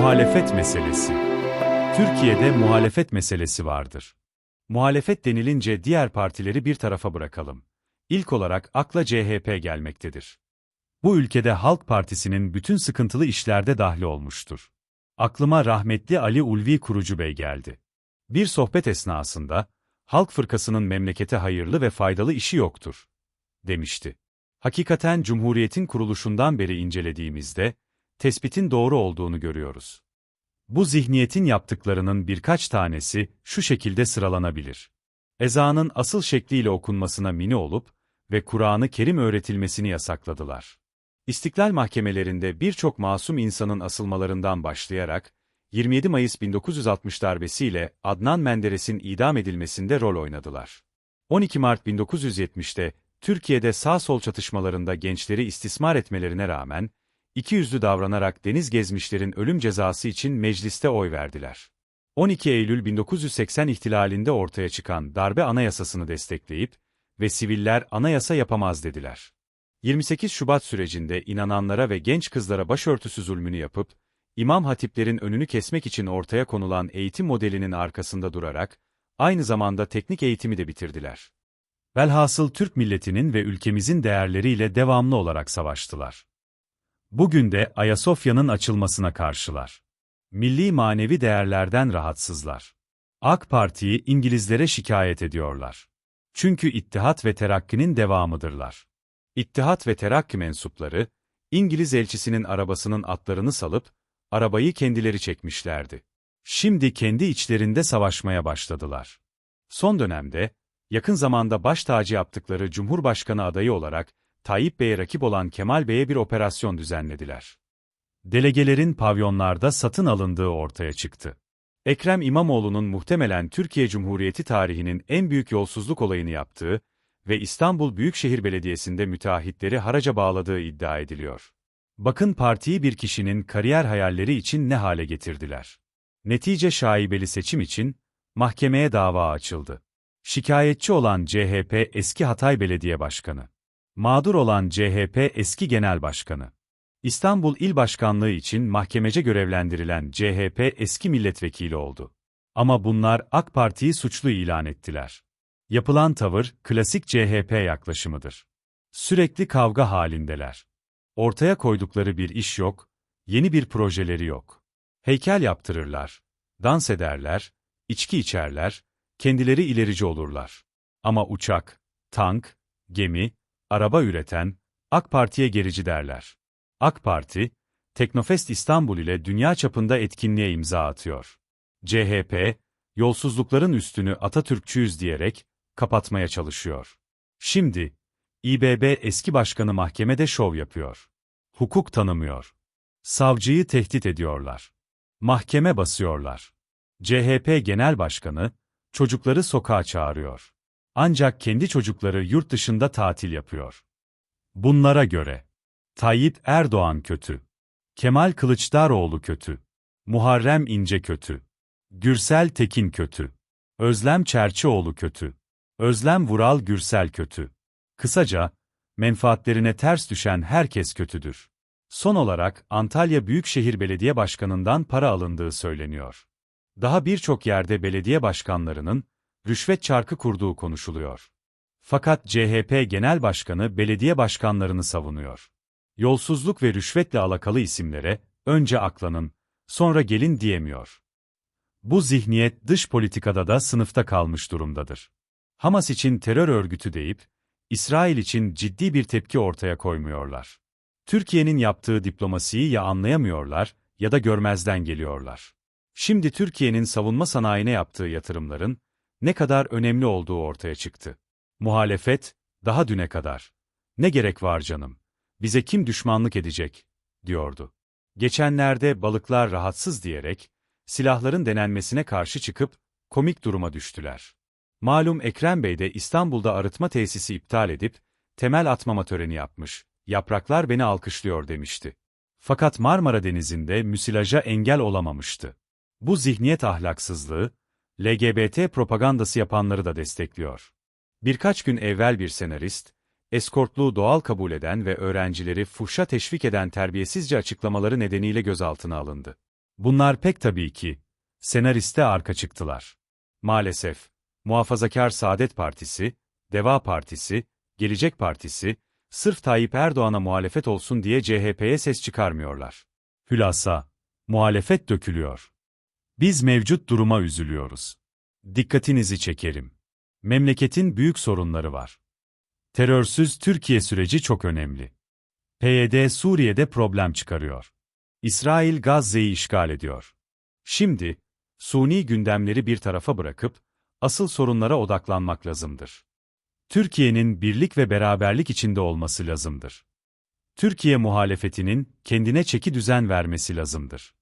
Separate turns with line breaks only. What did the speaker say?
Muhalefet meselesi. Türkiye'de muhalefet meselesi vardır. Muhalefet denilince diğer partileri bir tarafa bırakalım. İlk olarak akla CHP gelmektedir. Bu ülkede Halk Partisi'nin bütün sıkıntılı işlerde dahli olmuştur. Aklıma rahmetli Ali Ulvi Kurucu Bey geldi. Bir sohbet esnasında, Halk Fırkası'nın memlekete hayırlı ve faydalı işi yoktur, demişti. Hakikaten Cumhuriyet'in kuruluşundan beri incelediğimizde, tespitin doğru olduğunu görüyoruz. Bu zihniyetin yaptıklarının birkaç tanesi şu şekilde sıralanabilir. Ezanın asıl şekliyle okunmasına mini olup ve Kur'an-ı Kerim öğretilmesini yasakladılar. İstiklal mahkemelerinde birçok masum insanın asılmalarından başlayarak, 27 Mayıs 1960 darbesiyle Adnan Menderes'in idam edilmesinde rol oynadılar. 12 Mart 1970'te Türkiye'de sağ-sol çatışmalarında gençleri istismar etmelerine rağmen, ikiyüzlü davranarak deniz gezmişlerin ölüm cezası için mecliste oy verdiler. 12 Eylül 1980 ihtilalinde ortaya çıkan darbe anayasasını destekleyip ve siviller anayasa yapamaz dediler. 28 Şubat sürecinde inananlara ve genç kızlara başörtüsü zulmünü yapıp, İmam hatiplerin önünü kesmek için ortaya konulan eğitim modelinin arkasında durarak, aynı zamanda teknik eğitimi de bitirdiler. Velhasıl Türk milletinin ve ülkemizin değerleriyle devamlı olarak savaştılar. Bugün de Ayasofya'nın açılmasına karşılar. Milli manevi değerlerden rahatsızlar. AK Parti'yi İngilizlere şikayet ediyorlar. Çünkü İttihat ve Terakki'nin devamıdırlar. İttihat ve Terakki mensupları, İngiliz elçisinin arabasının atlarını salıp, arabayı kendileri çekmişlerdi. Şimdi kendi içlerinde savaşmaya başladılar. Son dönemde, yakın zamanda baş tacı yaptıkları Cumhurbaşkanı adayı olarak, Tayyip Bey'e rakip olan Kemal Bey'e bir operasyon düzenlediler. Delegelerin pavyonlarda satın alındığı ortaya çıktı. Ekrem İmamoğlu'nun muhtemelen Türkiye Cumhuriyeti tarihinin en büyük yolsuzluk olayını yaptığı ve İstanbul Büyükşehir Belediyesi'nde müteahhitleri haraca bağladığı iddia ediliyor. Bakın partiyi bir kişinin kariyer hayalleri için ne hale getirdiler. Netice şaibeli seçim için mahkemeye dava açıldı. Şikayetçi olan CHP eski Hatay Belediye Başkanı. Mağdur olan CHP eski Genel Başkanı. İstanbul İl Başkanlığı için mahkemece görevlendirilen CHP eski milletvekili oldu. Ama bunlar AK Parti'yi suçlu ilan ettiler. Yapılan tavır, klasik CHP yaklaşımıdır. Sürekli kavga halindeler. Ortaya koydukları bir iş yok, yeni bir projeleri yok. Heykel yaptırırlar, dans ederler, içki içerler, kendileri ilerici olurlar. Ama uçak, tank, gemi, araba üreten, AK Parti'ye gerici derler. AK Parti, Teknofest İstanbul ile dünya çapında etkinliğe imza atıyor. CHP, yolsuzlukların üstünü Atatürkçüyüz diyerek, kapatmaya çalışıyor. Şimdi, İBB eski başkanı mahkemede şov yapıyor. Hukuk tanımıyor. Savcıyı tehdit ediyorlar. Mahkeme basıyorlar. CHP Genel Başkanı, çocukları sokağa çağırıyor. Ancak kendi çocukları yurt dışında tatil yapıyor. Bunlara göre, Tayyip Erdoğan kötü. Kemal Kılıçdaroğlu kötü. Muharrem İnce kötü. Gürsel Tekin kötü. Özlem Çerçioğlu kötü. Özlem Vural Gürsel kötü. Kısaca, menfaatlerine ters düşen herkes kötüdür. Son olarak Antalya Büyükşehir Belediye Başkanı'ndan para alındığı söyleniyor. Daha birçok yerde belediye başkanlarının rüşvet çarkı kurduğu konuşuluyor. Fakat CHP Genel Başkanı belediye başkanlarını savunuyor. Yolsuzluk ve rüşvetle alakalı isimlere önce aklanın, sonra gelin diyemiyor. Bu zihniyet dış politikada da sınıfta kalmış durumdadır. Hamas için terör örgütü deyip, İsrail için ciddi bir tepki ortaya koymuyorlar. Türkiye'nin yaptığı diplomasiyi ya anlayamıyorlar ya da görmezden geliyorlar. Şimdi Türkiye'nin savunma sanayine yaptığı yatırımların ne kadar önemli olduğu ortaya çıktı. Muhalefet, daha düne kadar. Ne gerek var canım? Bize kim düşmanlık edecek? diyordu. Geçenlerde balıklar rahatsız diyerek, silahların denenmesine karşı çıkıp, komik duruma düştüler. Malum Ekrem Bey de İstanbul'da arıtma tesisi iptal edip, temel atmama töreni yapmış, yapraklar beni alkışlıyor demişti. Fakat Marmara Denizi'nde müsilaja engel olamamıştı. Bu zihniyet ahlaksızlığı, LGBT propagandası yapanları da destekliyor. Birkaç gün evvel bir senarist, eskortluğu doğal kabul eden ve öğrencileri fuhşa teşvik eden terbiyesizce açıklamaları nedeniyle gözaltına alındı. Bunlar pek tabii ki, senariste arka çıktılar. Maalesef, Muhafazakar Saadet Partisi, Deva Partisi, Gelecek Partisi, sırf Tayyip Erdoğan'a muhalefet olsun diye CHP'ye ses çıkarmıyorlar. Hülasa, muhalefet dökülüyor. Biz mevcut duruma üzülüyoruz. Dikkatinizi çekerim. Memleketin büyük sorunları var. Terörsüz Türkiye süreci çok önemli. PYD Suriye'de problem çıkarıyor. İsrail Gazze'yi işgal ediyor. Şimdi, suni gündemleri bir tarafa bırakıp, asıl sorunlara odaklanmak lazımdır. Türkiye'nin birlik ve beraberlik içinde olması lazımdır. Türkiye muhalefetinin kendine çeki düzen vermesi lazımdır.